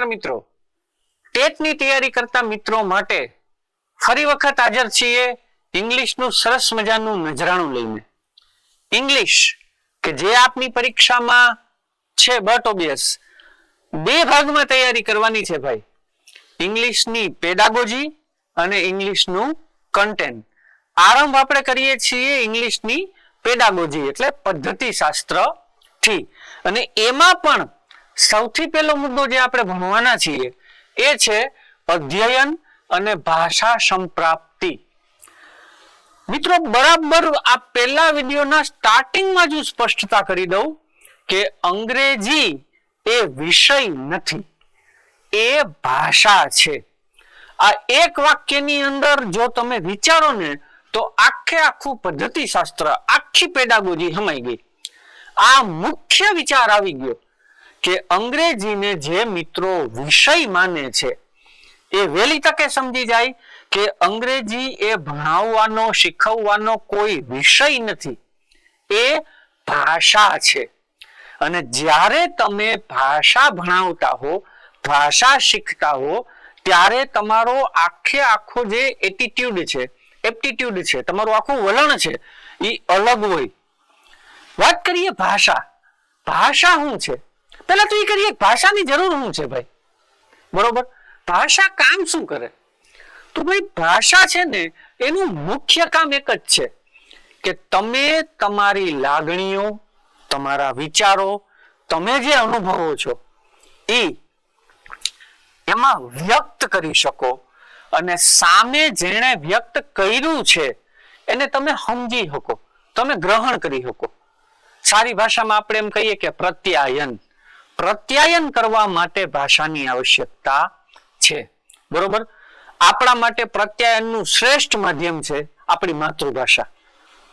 નમસ્કાર મિત્રો. ટેટની તૈયારી કરતા મિત્રો માટે ફરી વખત હાજર છીએ ઇંગ્લિશનું સરસ મજાનું નજરાણું લઈને. ઇંગ્લિશ, કે જે આપની પરીક્ષામાં છે બટ ઓબિયસ બે ભાગમાં તૈયારી કરવાની છે ભાઈ. ઇંગ્લિશની પેડાગોજી અને ઇંગ્લિશનું કન્ટેન્ટ આરંભ આપણે કરીએ છીએ ઇંગ્લિશની પેડાગોજી, એટલે પદ્ધતિ શાસ્ત્ર અને એમાં પણ સૌથી પહેલો મુદ્દો જે આપણે ભણવાના છીએ એ છે અધ્યયન અને ભાષા સંપ્રાપ્તિ. મિત્રો, બરાબર આ પહેલા વિડીયોના સ્ટાર્ટિંગમાં જ સ્પષ્ટતા કરી દઉં કે અંગ્રેજી એ વિષય નથી, એ ભાષા છે. આ એક વાક્યની અંદર જો તમે વિચારો ને, તો આખે આખું પદ્ધતિશાસ્ત્ર, આખી પેડાગોજી હમાઈ ગઈ. આ મુખ્ય વિચાર આવી ગયો. કે અંગ્રેજીને જે મિત્રો વિષય માને છે, એ વહેલી તકે સમજી જાય કે અંગ્રેજી એ ભણાવવાનો, શીખવવાનો કોઈ વિષય નથી. એ ભાષા છે. અને જ્યારે તમે ભાષા ભણાવતા હો, ભાષા શીખતા હો, ત્યારે તમારો આખે આખો જે એટીટ્યુડ છે એપ્ટિટ્યુડ છે, તમારું આખું વલણ છે, એ અલગ હોય. વાત કરીએ ભાષા. ભાષા શું છે? પહેલા તો એ કરીએ ભાષાની જરૂર શું છે ભાઈ? બરોબર? ભાષા કામ શું કરે? તો ભાઈ ભાષા છે ને, એનું મુખ્ય કામ એક જ છે કે તમે તમારી લાગણીઓ, તમારા વિચારો, તમે જે અનુભવો છો, એ એમાં વ્યક્ત કરી શકો અને સામે જેણે વ્યક્ત કર્યું છે, એને તમે સમજી શકો, તમે ગ્રહણ કરી શકો. સારી ભાષામાં આપણે એમ કહીએ કે પ્રત્યાયન. પ્રત્યાયન કરવા માટે ભાષાની આવશ્યકતા છે. બરોબર? આપણા માટે પ્રત્યાયનનું શ્રેષ્ઠ માધ્યમ છે આપણી માતૃભાષા.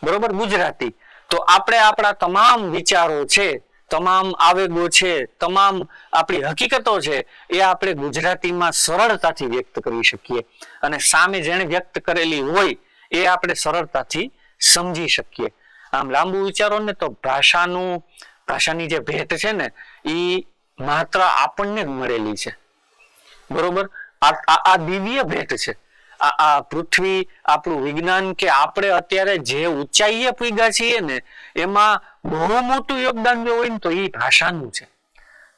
બરોબર? ગુજરાતી. તો આપણે આપણા તમામ વિચારો છે, તમામ આવેગો છે, તમામ આપણી હકીકતો છે, એ આપણે ગુજરાતીમાં સરળતાથી વ્યક્ત કરી શકીએ. અને સામે જેણે વ્યક્ત કરેલી હોય, એ આપણે સરળતાથી સમજી શકીએ. આમ લાંબુ વિચારો ને તો ભાષાનું, ભાષાની જે ભેટ છે ને એ માત્ર આપણને જ મળેલી છે. બરોબર? આ દિવ્ય ભેટ છે. આ પૃથ્વી, આપણું વિજ્ઞાન કે આપણે અત્યારે જે ઊંચાઈએ પીગા છીએ ને, એમાં બહુ મોટું યોગદાન જો હોય ને તો એ ભાષાનું છે.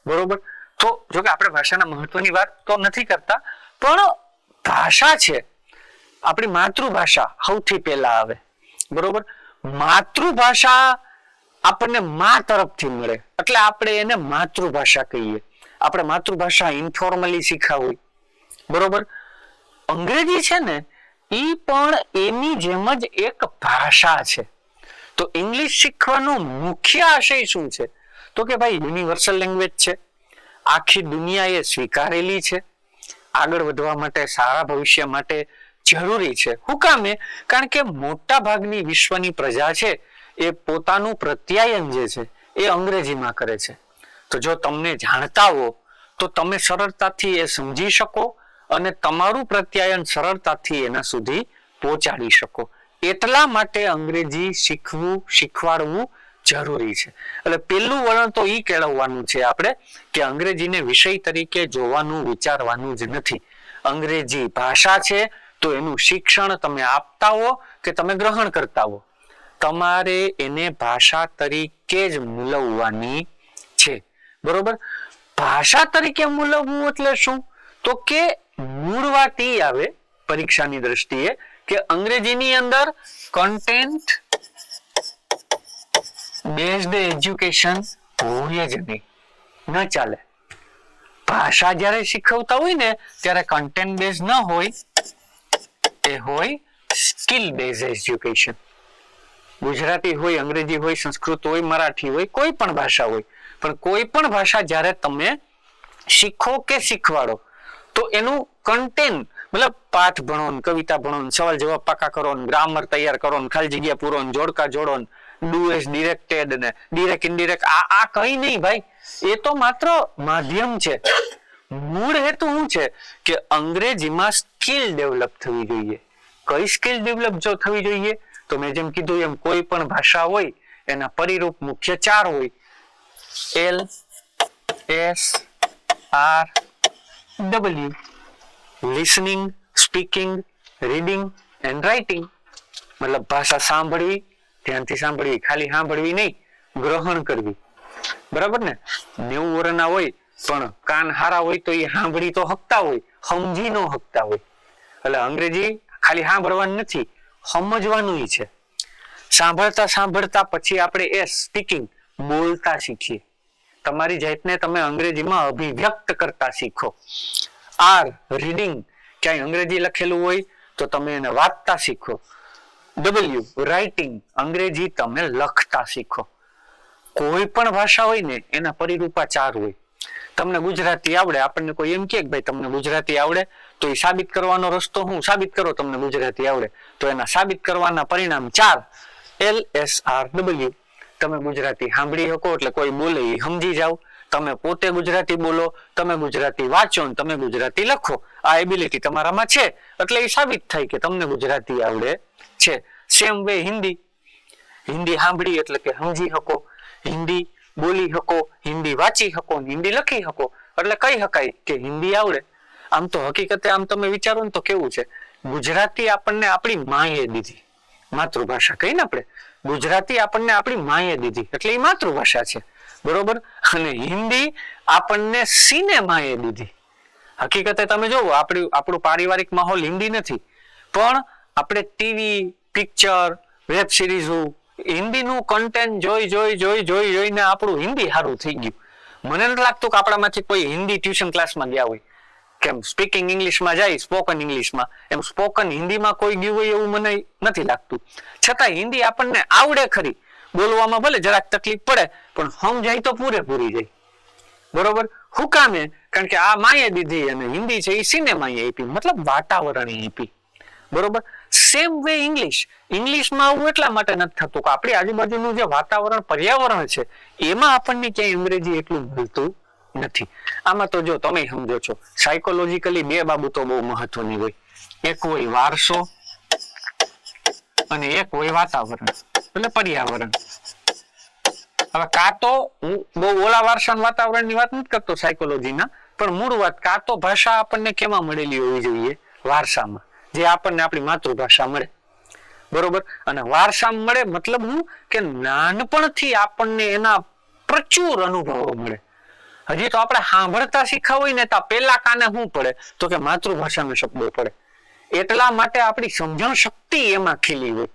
બરોબર? તો જો કે આપણે ભાષાના મહત્વની વાત તો નથી કરતા, પણ ભાષા છે. આપણી માતૃભાષા સૌથી પહેલા આવે. બરોબર? માતૃભાષા આપણને મા તરફથી મળે. એટલે આપણે એને માતૃભાષા કહીએ. આપણે માતૃભાષા ઇન્ફોર્મલી શીખાવી. બરોબર? અંગ્રેજી છે ને એ પણ એની જેમ જ એક ભાષા છે. તો ઇંગ્લિશ શીખવાનો મુખ્ય આશય શું છે? તો કે ભાઈ, યુનિવર્સલ લેંગ્વેજ છે. આખી દુનિયાએ સ્વીકારેલી છે. આગળ વધવા માટે, સારા ભવિષ્ય માટે જરૂરી છે. હું કામે? કારણ કે મોટા ભાગની વિશ્વની પ્રજા છે એ પોતાનું પ્રત્યાયન જે છે, એ અંગ્રેજીમાં કરે છે. તો જો તમને જાણતા હો, તો તમે સરળતાથી એ સમજી શકો અને તમારું પ્રત્યાયન સરળતાથી એના સુધી પહોંચાડી શકો. એટલા માટે અંગ્રેજી શીખવું, શીખવાડવું જરૂરી છે. એટલે પેલું વલણ તો એ કેળવવાનું છે આપણે કે અંગ્રેજીને વિષય તરીકે જોવાનું, વિચારવાનું જ નથી. અંગ્રેજી ભાષા છે, તો એનું શિક્ષણ તમે આપતા હો કે તમે ગ્રહણ કરતા હો? તમારે એને ભાષા તરીકે જ મૂલવવાની છે. બરોબર? ભાષા તરીકે મૂલવવું એટલે શું? તો કે મૂળ વાત ઈ આવે પરીક્ષાની દ્રષ્ટિએ કે અંગ્રેજીની અંદર કન્ટેન્ટ બેઝડ એજ્યુકેશન હોય જ નહીં. ન ચાલે. ભાષા જ્યારે શીખવતા હોય ને, ત્યારે કન્ટેન્ટ બેઝ ન હોય, એ હોય સ્કિલ બેઝ એજ્યુકેશન ગુજરાતી હોય, અંગ્રેજી હોય, સંસ્કૃત હોય, મરાઠી હોય, કોઈ પણ ભાષા હોય. પણ કોઈ પણ ભાષા જ્યારે તમે શીખો કે શીખવાડો, તો એનું કન્ટેન મતલબ પાઠ ભણો ને કવિતા ભણો ને સવાલ જવાબ પાકા કરો ને ગ્રામર તૈયાર કરો ને ખાલી જગ્યા પૂરો ને જોડકા જોડો ને ડુ એસ ડિરેક્ટેડ ને ડિરેક્ટ ઇનડિરેક્ટ આ આ કઈ નહીં ભાઈ. એ તો માત્ર માધ્યમ છે. મૂળ હેતુ શું છે? કે અંગ્રેજીમાં સ્કિલ ડેવલપ થવી જોઈએ. કઈ સ્કિલ ડેવલપ જો થવી જોઈએ? તો મેં જેમ કીધું એમ કોઈ પણ ભાષા હોય, એના પરિરૂપ મુખ્ય ચાર હોય. L, S, R, W. Listening speaking reading and writing મતલબ ભાષા સાંભળવી, ધ્યાનથી સાંભળવી, ખાલી સાંભળવી નહીં, ગ્રહણ કરવી. બરાબર ને? નેવું વર્ષના હોય, પણ કાન હારા હોય તો એ સાંભળી તો હકતા હોય, સમજી નો હકતા હોય. એટલે અંગ્રેજી ખાલી સાંભળવાનું નથી સમજવાનું છે. સાંભળતા સાંભળતા પછી આપણે એ સ્પીકિંગ બોલતા શીખીએ. તમારી જાતને તમે અંગ્રેજીમાં અભિવ્યક્ત કરતા શીખો. આર રીડિંગ ક્યાંય અંગ્રેજી લખેલું હોય તો તમે એને વાંચતા શીખો. ડબલ્યુ રાઇટિંગ અંગ્રેજી તમે લખતા શીખો. કોઈ પણ ભાષા હોય ને એના પરિરૂપા ચાર હોય. તમને ગુજરાતી આવડે. આપણને કોઈ એમ કે ભાઈ તમને ગુજરાતી આવડે તો એ સાબિત કરવાનો રસ્તો હું સાબિત કરો તમને ગુજરાતી આવડે. તો એના સાબિત કરવાના પરિણામ ચાર. એલ એસ આર ડબલ્યુ તમે ગુજરાતી સાંભળી શકો એટલે કોઈ બોલે એ સમજી જાઓ. તમે પોતે ગુજરાતી બોલો, તમે ગુજરાતી વાંચો ને તમે ગુજરાતી લખો. આ એબિલિટી તમારામાં છે. એટલે એ સાબિત થાય કે તમને ગુજરાતી આવડે છે. Same way Hindi. હિન્દી સાંભળી એટલે કે સમજી શકો. હિન્દી બોલી શકો, હિન્દી વાંચી શકો હિન્દી લખી શકો. એટલે કહી શકાય કે હિન્દી આવડે. આમ તો હકીકતે આમ તમે વિચારો ને તો કેવું છે? ગુજરાતી આપણને આપણી માએ દીધી. માતૃભાષા કહીએ ને આપણે? ગુજરાતી આપણને આપણી માએ દીધી. એટલે એ માતૃભાષા છે. બરોબર? અને હિન્દી આપણને સિનેમાએ દીધી. હકીકતે તમે જોવો, આપણી, આપણું પારિવારિક માહોલ હિન્દી નથી. પણ આપણે ટીવી, પિક્ચર, વેબ સિરીઝો હિન્દીનું કન્ટેન્ટ જોઈ જોઈ જોઈ જોઈ, જોઈને આપણું હિન્દી સારું થઈ ગયું. મને નથી લાગતું કે આપણામાંથી કોઈ હિન્દી ટ્યુશન ક્લાસમાં ગયા હોય. કેમ સ્પીકિંગ ઇંગ્લિશમાં જાય સ્પોકન ઇંગ્લિશમાં એમ સ્પોકન હિન્દીમાં કોઈ ગયું હોય એવું મને નથી લાગતું. છતાં હિન્દી આપણને આવડે ખરી. બોલવામાં ભલે જરાક તકલીફ પડે, પણ સમજાય તો પૂરેપૂરી જાય. બરોબર? હું કામે? કારણ કે આ માએ દીધી અને હિન્દી છે એ સિનેમાએ આપી, મતલબ વાતાવરણ આપી. બરોબર? સેમ વે ઇંગ્લિશ ઇંગ્લિશમાં આવું એટલા માટે નથી થતું કે આપણી આજુબાજુનું જે વાતાવરણ, પર્યાવરણ છે, એમાં આપણને ક્યાંય અંગ્રેજી એટલું મળતું નથી. આમાં તો જો તમે સમજો છો સાયકોલોજીકલી બે બાબતો બહુ મહત્વની હોય. એક હોય વારસો અને એક હોય વાતાવરણ, એટલે પર્યાવરણ. હવે કાં તો હું બહુ ઓલા વારસા વાતાવરણની વાત નથી કરતો સાયકોલોજીના પણ મૂળ વાત કાં તો ભાષા આપણને કેમાં મળેલી હોવી જોઈએ? વારસામાં. જે આપણને આપણી માતૃભાષા મળે. બરોબર? અને વારસામાં મળે મતલબ હું કે નાનપણથી આપણને એના પ્રચુર અનુભવો મળે. હજી તો આપણે સાંભળતા શીખા હોય ને તો પેલા કાને શું પડે? તો કે માતૃભાષાના શબ્દો પડે. એટલા માટે આપણી સમજણ શક્તિ એમાં ખીલી હોય.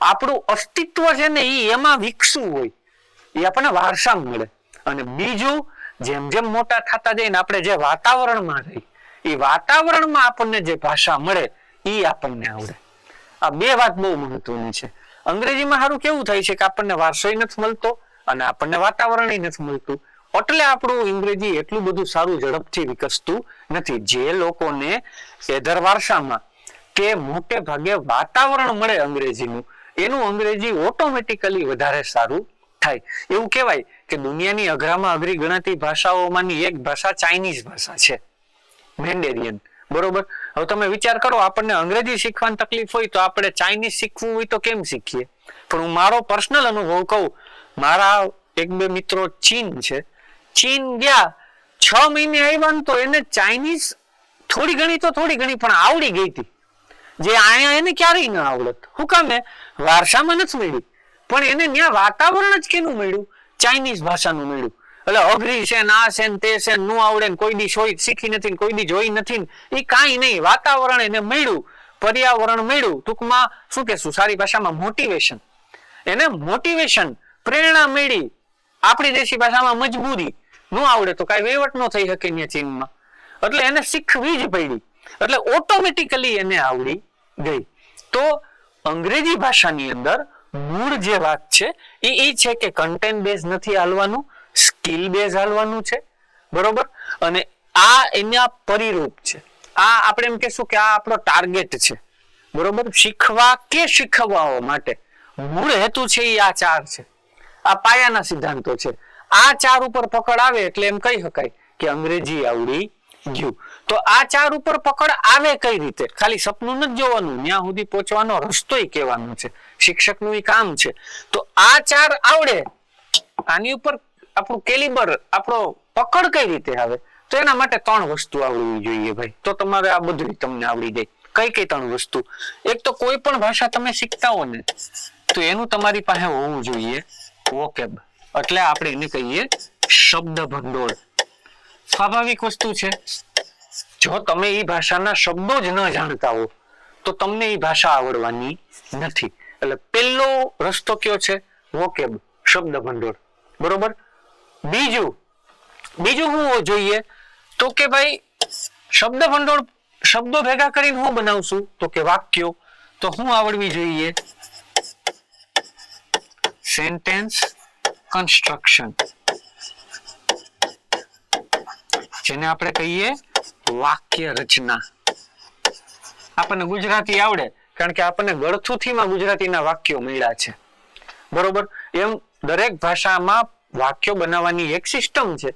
આપણું અસ્તિત્વ છે ને એ એમાં વિકસવું હોય. એ આપણને વારસા મળે. અને બીજું, જેમ જેમ મોટા થતા જઈને આપણે જે વાતાવરણમાં રહી એ વાતાવરણમાં આપણને જે ભાષા મળે એ આપણને આવડે. આ બે વાત બહુ મહત્વની છે. અંગ્રેજીમાં સારું કેવું થાય છે કે આપણને વારસોય નથી મળતો અને આપણને વાતાવરણ નથી મળતું. એટલે આપણું અંગ્રેજી એટલું બધું સારું ઝડપથી વિકસતું નથી. જે લોકોને એધર વારસામાં કે મોટે ભાગે વાતાવરણ મળે અંગ્રેજીનું, એનું અંગ્રેજી ઓટોમેટિકલી વધારે સારું થાય. એવું કહેવાય કે દુનિયાની અઘરામાં અઘરી ગણાતી ભાષાઓમાંની એક ભાષા ચાઇનીઝ ભાષા છે. મેન્ડેરિયન. બરોબર? હવે તમે વિચાર કરો, આપણને અંગ્રેજી શીખવાની તકલીફ હોય તો આપણે ચાઇનીઝ શીખવું હોય તો કેમ શીખીએ? પણ હું મારો પર્સનલ અનુભવ કહું, મારા એક બે મિત્રો ચીન છે. ચીન ગયા. છ મહિને આવ્યા ને તો એને ચાઇનીઝ થોડી ઘણી તો થોડી ઘણી, પણ આવડી ગઈ હતી. જે અહીંયા એને ક્યારેય ન આવડત. હું કામે વારસામાં નથી મળ્યું. પણ એને ત્યાં વાતાવરણ જ કેનું મળ્યું? ચાઇનીઝ ભાષાનું મળ્યું. એટલે અઘરી છે ને છે ને તે છે ને આવડે કોઈ દી સોઈ શીખી નથી કોઈ દી જોઈ નથી એ કાંઈ નહીં. વાતાવરણ એને મળ્યું. પર્યાવરણ મળ્યું. ટૂંકમાં શું કે સારી ભાષામાં મોટિવેશન એને મોટિવેશન પ્રેરણા મળી. આપણી દેશી ભાષામાં મજબૂરી. ન આવડે તો કાંઈ વહીવટ ન થઈ શકે ત્યાં ચીનમાં. એટલે એને શીખવી જ પડી. એટલે ઓટોમેટિકલી એને આવડી ગઈ. તો અંગ્રેજી ભાષાની અંદર મૂળ જે વાત છે, એ એ છે કે કન્ટેન્ટ બેઝ નથી હાલવાનું સ્કિલ બેઝ હાલવાનું છે. બરોબર? અને આ એના પરિરૂપ છે. આ આપણે એમ કહેશું કે આ આપણો ટાર્ગેટ છે. બરોબર? શીખવા કે શીખવાઓ માટે મૂળ હેતુ છે એ આ ચાર છે. આ પાયાના સિદ્ધાંતો છે. આ ચાર ઉપર પકડ આવે એટલે એમ કહી શકાય કે અંગ્રેજી આવડી ગયું. તો આ ચાર ઉપર પકડ આવે કઈ રીતે? ખાલી સપનું નથી જોવાનું. ત્યાં સુધી પહોંચવાનો રસ્તોય કહેવાનો છે. શિક્ષકનું ઈ કામ છે. તો આ ચાર આવડે. આની ઉપર આપણું કેલિબર આપણો પકડ કઈ રીતે આવે? તો તો એના માટે ત્રણ વસ્તુ આવડવી જોઈએ ભાઈ. તો તમારે આ બધું તમને આવડી જાય. કઈ કઈ ત્રણ વસ્તુ? એક તો કોઈ પણ ભાષા તમે શીખતા હો ને તો એનું તમારી પાસે હોવું જોઈએ. વોકેબ એટલે આપણે એને કહીએ શબ્દ ભંડોળ સ્વાભાવિક વસ્તુ છે, જો તમે એ ભાષાના શબ્દો જ ન જાણતા હો, તો તમને એ ભાષા આવડવાની નથી. એટલે પહેલો રસ્તો કયો છે? વોકેબ શબ્દ ભંડોળ બરોબર? બીજું બીજું હું જોઈએ, તો કે ભાઈ શબ્દ ભંડોળ શબ્દો ભેગા કરીને હું બનાવશું? તો કે વાક્યો. તો હું આવડવી જોઈએ? સેન્ટેન્સ કન્સ્ટ્રક્શન જેને આપણે કહીએ વાક્ય રચના. આપણને ગુજરાતી આવડે, કારણ કે આપણને ગળથુથીમાં ગુજરાતીના વાક્યો મળ્યા છે. બરોબર? એમ દરેક ભાષામાં વાક્યો બનાવવાની એક સિસ્ટમ છે.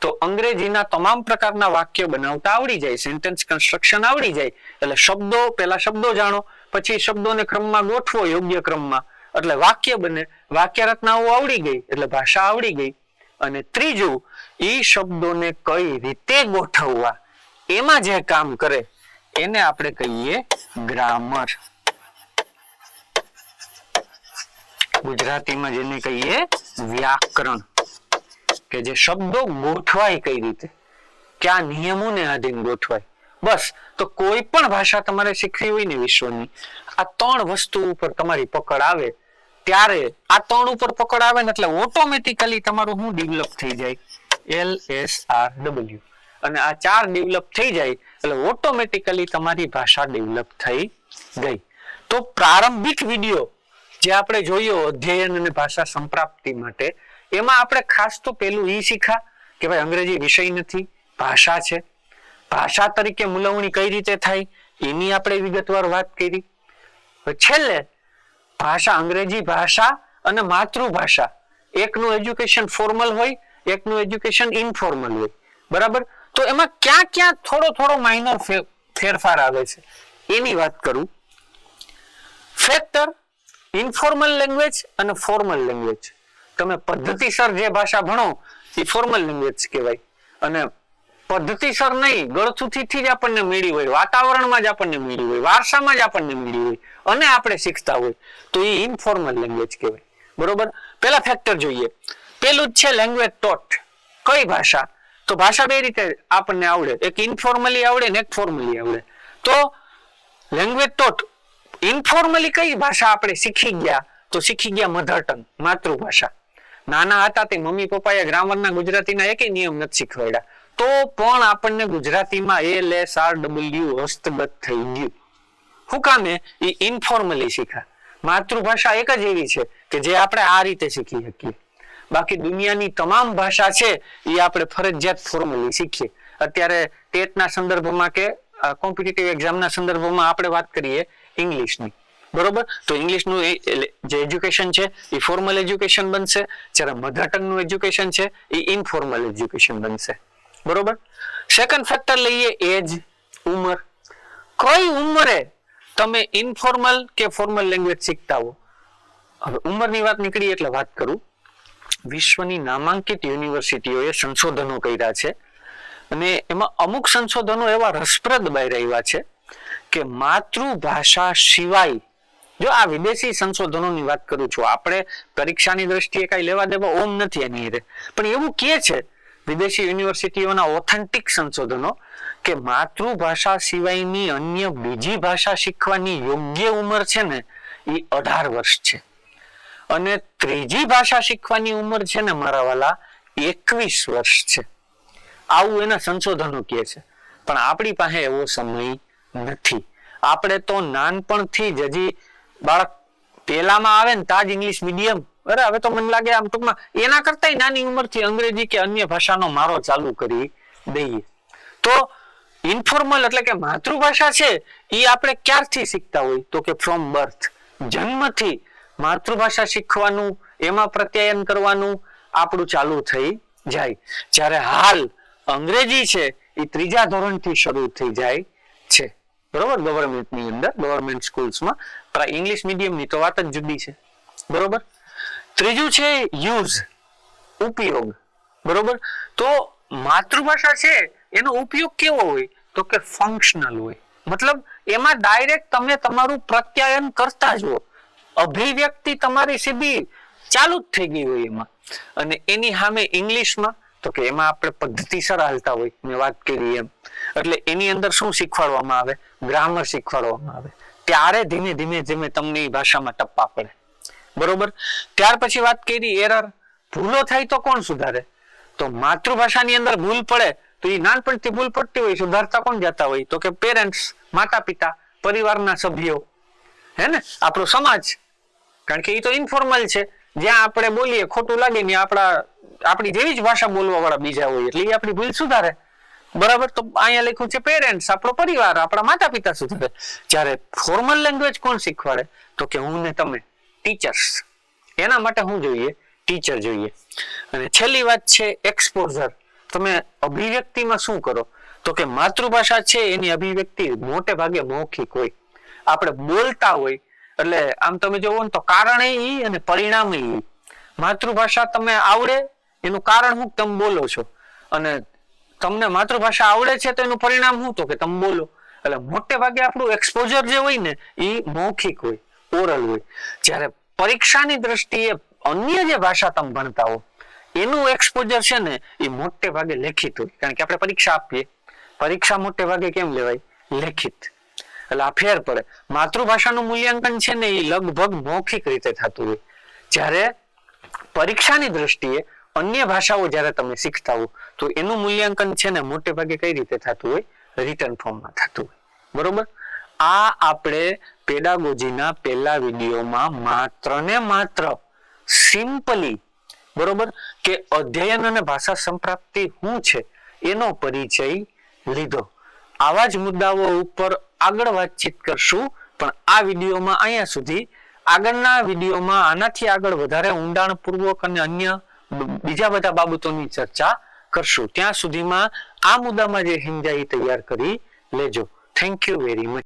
તો અંગ્રેજીના તમામ પ્રકારના વાક્યો બનાવતા આવડી જાય સેન્ટેન્સ કન્સ્ટ્રક્શન આવડી જાય. એટલે શબ્દો પેલા શબ્દો જાણો, પછી શબ્દોને ક્રમમાં ગોઠવો, યોગ્ય ક્રમમાં. એટલે વાક્ય બને. વાક્ય રચનાઓ આવડી ગઈ, એટલે ભાષા આવડી ગઈ. અને ત્રીજું એ શબ્દોને કઈ રીતે ગોઠવવા? એમાં જે કામ કરે, એને આપણે કહીએ ગ્રામર. ગુજરાતીમાં જેને કહીએ વ્યાકરણ. કે જે શબ્દો ગોઠવાય કઈ રીતે? કયા નિયમોને આધીન ગોઠવાય? બસ, તો કોઈ પણ ભાષા તમારે શીખવી હોય ને વિશ્વની, આ ત્રણ વસ્તુ ઉપર તમારી પકડ આવે ત્યારે આ ત્રણ ઉપર પકડ આવે ને એટલે ઓટોમેટિકલી તમારું શું ડેવલપ થઈ જાય? એલ એસ આર ડબલ્યુ અને આ ચાર ડેવલપ થઈ જાય એટલે ઓટોમેટિકલી તમારી ભાષા ડેવલપ થઈ ગઈ. તો પ્રારંભિક વીડિયો જે આપણે જોયો અધ્યયન અને ભાષા સંપ્રાપ્તિ માટે, એમાં આપણે ખાસ તો પેલું ઈ શીખા કે ભાઈ અંગ્રેજી વિષય નથી, ભાષા છે. ભાષા તરીકે મૂલવણી કઈ રીતે થાય? એની આપણે વિગતવાર વાત કરી. છેલ્લે ભાષા અંગ્રેજી ભાષા અને માતૃભાષા. એકનું એજ્યુકેશન ફોર્મલ હોય, એકનું એજ્યુકેશન ઇનફોર્મલ હોય. બરાબર? તો એમાં ક્યાં ક્યાં થોડો થોડો માઇનર ફેરફાર આવે છે? એની વાત કરું. ફેક્ટર ઇન્ફોર્મલ લેંગ્વેજ અને ફોર્મલ લેંગ્વેજ તમે પદ્ધતિસર જે ભાષા ભણો, એ ફોર્મલ લેંગ્વેજ કહેવાય. અને પદ્ધતિસર નહીં ગળથુથી જ આપણને મેળવી હોય, વાતાવરણમાં જ આપણને મેળી હોય, વારસામાં જ આપણને મેળવી હોય અને આપણે શીખતા હોય. તો એ ઇન્ફોર્મલ લેંગ્વેજ કહેવાય. બરોબર? પેલા ફેક્ટર જોઈએ. પેલું જ છે લેંગ્વેજ ટોટ કઈ ભાષા? તો ભાષા બે રીતે આપણને આવડે. એક ઇન્ફોર્મલી આવડે ને એક ફોર્મલી આવડે. તો લેંગ્વેજ ટોટ ઇન્ફોર્મલી કઈ ભાષા આપણે શીખી ગયા? તો શીખી ગયા મધર ટંગ માતૃભાષા. નાના હતા તે મમ્મી પપ્પાએ ગ્રામરના ગુજરાતીના એકે નિયમ નથી શીખવાડ્યા. તો પણ આપણને ગુજરાતીમાં એલ એસ આર ડબલ્યુ હસ્તગત થઈ ગયું. શું કામે? એ ઇન્ફોર્મલી શીખા. માતૃભાષા એક જ એવી છે કે જે આપણે આ રીતે શીખી શકીએ. બાકી દુનિયાની તમામ ભાષા છે એ આપણે ફરજિયાત ફોર્મલી શીખીએ. અત્યારે ટેટના સંદર્ભમાં કે કોમ્પિટિટિવ એક્ઝામના સંદર્ભમાં આપણે વાત કરીએ ઇંગ્લિશની. બરોબર? તો ઇંગ્લિશનું જે એજ્યુકેશન છે એ ફોર્મલ એજ્યુકેશન બનશે. જ્યારે મધર ટંગનું એજ્યુકેશન છે એ ઇનફોર્મલ એજ્યુકેશન બનશે. બરોબર? સેકન્ડ ફેક્ટર લઈએ એજ ઉંમર. કઈ ઉંમરે તમે ઇનફોર્મલ કે ફોર્મલ લેંગ્વેજ શીખતા હો? હવે ઉંમરની વાત નીકળી એટલે વાત કરું. વિશ્વની નામાંકિત યુનિવર્સિટીઓએ સંશોધનો કર્યા છે અને એમાં અમુક સંશોધનો એવા રસપ્રદ બહાર આવ્યા છે કે માતૃભાષા સિવાય, જો આ વિદેશી સંશોધનોની વાત કરું છું, આપણે પરીક્ષાની દ્રષ્ટિએ કઈ લેવા દેવા ઓમ નથી એની. પણ એવું કે છે વિદેશી યુનિવર્સિટીઓના ઓથેન્ટિક સંશોધનો કે માતૃભાષા સિવાયની અન્ય બીજી ભાષા શીખવાની યોગ્ય ઉંમર છે ને, એ અઢાર વર્ષ છે. અને ત્રીજી ભાષા શીખવાની ઉંમર છે ને મારા વાલા, એકવીસ વર્ષ છે. આવું એના સંશોધનો કહે છે. પણ આપણી પાસે એવો સમય નથી. આપણે તો નાનપણથી જ હજી બાળક પહેલામાં આવે ને તાજ ઇંગ્લિશ મીડિયમ હવે તો મને લાગે આમ ટૂંકમાં એના કરતા નાની ઉંમરથી અંગ્રેજી કે અન્ય ભાષાનો મારો ચાલુ કરી દઈએ. તો ઇન્ફોર્મલ એટલે કે માતૃભાષા છે એ આપણે ક્યારથી શીખતા હોય? તો કે ફ્રોમ બર્થ જન્મથી માતૃભાષા શીખવાનું, એમાં પ્રત્યાયન કરવાનું આપણું ચાલુ થઈ જાય. જ્યારે હાલ અંગ્રેજી છે એ ત્રીજા ધોરણથી શરૂ થઈ જાય છે. બરોબર? ગવર્મેન્ટની અંદર ગવર્મેન્ટ સ્કૂલ્સમાં ઇંગ્લિશ મીડિયમની તો વાત જ જુદી છે. બરોબર? ત્રીજું છે યુઝ, ઉપયોગ. બરોબર? તો માતૃભાષા છે, એનો ઉપયોગ કેવો હોય? તો કે ફંક્શનલ હોય. મતલબ એમાં ડાયરેક્ટ તમે તમારું પ્રત્યાયન કરતા જુઓ. અભિવ્યક્તિ તમારી સીધી ચાલુ જ થઈ ગઈ હોય એમાં. અને એની સામે ઇંગ્લિશમાં, તો કે એમાં આપણે પદ્ધતિસર હાલતા હોય, મેં વાત કરી એમ. એટલે એની અંદર શું શીખવાડવામાં આવે? ગ્રામર શીખવાડવામાં આવે. ત્યારે ધીમે ધીમે ધીમે તમને એ ભાષામાં ટપ્પા પડે. બરોબર? ત્યાર પછી વાત કરી, એરર, ભૂલો થાય તો કોણ સુધારે? તો માતૃભાષાની અંદર ભૂલ પડે તો એ નાનપણથી ભૂલ પડતી હોય, સુધારતા કોણ જતા હોય? તો કે પેરેન્ટ્સ માતા પિતા પરિવારના સભ્યો. હે ને? આપણો સમાજ. કારણ કે એ તો ઇન્ફોર્મલ છે. જ્યાં આપણે બોલીએ, ખોટું લાગે ને આપણા, આપણી જેવી જ ભાષા બોલવા વાળા બીજા હોય, એટલે એ આપણી ભૂલ સુધારે. બરાબર? તો અહીંયા લખ્યું છે પેરેન્ટ્સ આપણો પરિવાર, આપણા માતા પિતા સુધારે. જ્યારે ફોર્મલ લેંગ્વેજ કોણ શીખવાડે? તો કે, હું ને તમે. ટીચર્સ એના માટે હું જોઈએ? ટીચર જોઈએ. અને છેલ્લી વાત છે એક્સપોઝર તમે અભિવ્યક્તિમાં શું કરો? તો કે માતૃભાષા છે એની અભિવ્યક્તિ મોટે ભાગે મૌખિક હોય. આપણે બોલતા હોય, એટલે આમ તમે જોવો ને તો કારણ એ અને પરિણામ એ. માતૃભાષા તમે આવડે, એનું કારણ હું તમે બોલો છો? અને તમને માતૃભાષા આવડે છે તો એનું પરિણામ શું? તો કે તમે બોલો. એટલે મોટે ભાગે આપણું એક્સપોઝર જે હોય ને, એ મૌખિક હોય ઓરલ હોય. જ્યારે પરીક્ષાની દ્રષ્ટિએ અન્ય જે ભાષા તમે ભણતા હો, એનું એક્સપોઝર છે ને, એ મોટે ભાગે લેખિત હોય. કારણ કે આપણે પરીક્ષા આપીએ. પરીક્ષા મોટે ભાગે કેમ લેવાય? લેખિત. એટલે આ ફેર પડે. માતૃભાષાનું મૂલ્યાંકન છે ને, એ લગભગ મૌખિક રીતે થતું હોય. જ્યારે પરીક્ષાની દ્રષ્ટિએ અન્ય ભાષાઓ જ્યારે તમે શીખતા હો, તો એનું મૂલ્યાંકન છે ને, મોટે ભાગે કઈ રીતે થતું હોય? રિટર્ન ફોર્મમાં થતું હોય. બરોબર? આ આપણે પેડાગોજીના પહેલા વિડીયોમાં માત્ર ને માત્ર સિમ્પલી, બરોબર, કે અધ્યયન અને ભાષા સંપ્રાપ્તિ શું છે એનો પરિચય લીધો. આવા જ મુદ્દાઓ ઉપર આગળ વાતચીત કરશું, પણ આ વિડીયોમાં અહીંયા સુધી. આગળના વિડીયોમાં આનાથી આગળ વધારે ઊંડાણપૂર્વક અને અન્ય બીજા બધા બાબતોની ચર્ચા કરશું. ત્યાં સુધીમાં આ મુદ્દામાં જે હિંજાઈ તૈયાર કરી લેજો. Thank you very much